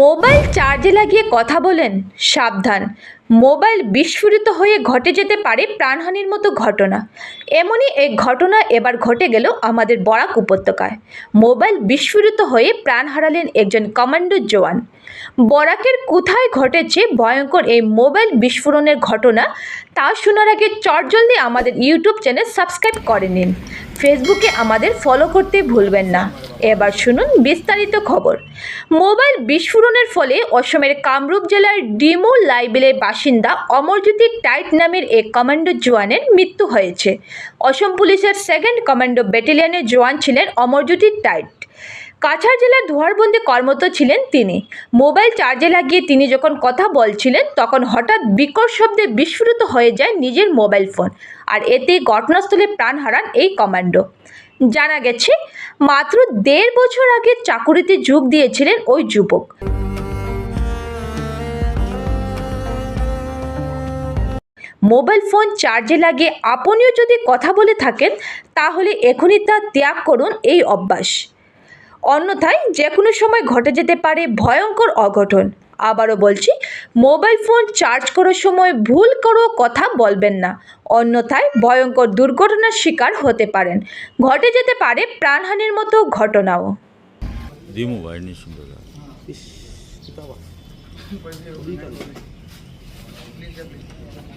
Mobile চার্জে লাগিয়ে কথা বলেন, সাবধান। মোবাইল বিস্ফোরিত হয়ে ঘটে যেতে পারে প্রাণহানির মতো ঘটনা। এমনই এক ঘটনা এবার ঘটে গেল আমাদের বরাক উপত্যকায়। মোবাইল বিস্ফোরিত হয়ে প্রাণ হারালেন একজন কমান্ডো জওয়ান। বরাকের কোথায় ঘটেছে ভয়ঙ্কর এই মোবাইল বিস্ফোরণের ঘটনা, তা শোনার আগে চটজলদি আমাদের ইউটিউব চ্যানেল সাবস্ক্রাইব করে নিন। ফেসবুকে আমাদের ফলো করতে ভুলবেন না। এবার শুনুন বিস্তারিত খবর। মোবাইল বিস্ফোরণের ফলে অসমের কামরূপ জেলার ডিমু লাইবেলের বাসিন্দা অমরজ্যোতি টাইট নামের এক কমান্ডো জওয়ানের মৃত্যু হয়েছে। অসম পুলিশের সেকেন্ড কমান্ডো ব্যাটালিয়নের জওয়ান ছিলেন অমরজ্যোতি টাইট। কাছাড় জেলার ধোয়ারবন্দি কর্মরত ছিলেন তিনি। মোবাইল চার্জে লাগিয়ে তিনি যখন কথা বলছিলেন, তখন হঠাৎ বিকট শব্দে বিস্ফোরিত হয়ে যায় নিজের মোবাইল ফোন। আর এতে ঘটনাস্থলে প্রাণ হারান এই কমান্ডো। জানা গেছে, মাত্র দেড় বছর আগে চাকুরিতে যোগ দিয়েছিলেন ওই যুবক। মোবাইল ফোন চার্জে লাগিয়ে আপনিও যদি কথা বলে থাকেন, তাহলে এখনই তা ত্যাগ করুন এই অভ্যাস। অন্যথায় যে কোনো সময় ঘটে যেতে পারে ভয়ঙ্কর অঘটন। আবারও বলছি মোবাইল ফোন চার্জ করার সময় ভুল করো কথা বলবেন না। অন্যথায় ভয়ঙ্কর দুর্ঘটনার শিকার হতে পারেন। ঘটে যেতে পারে প্রাণহানির মতো ঘটনাও।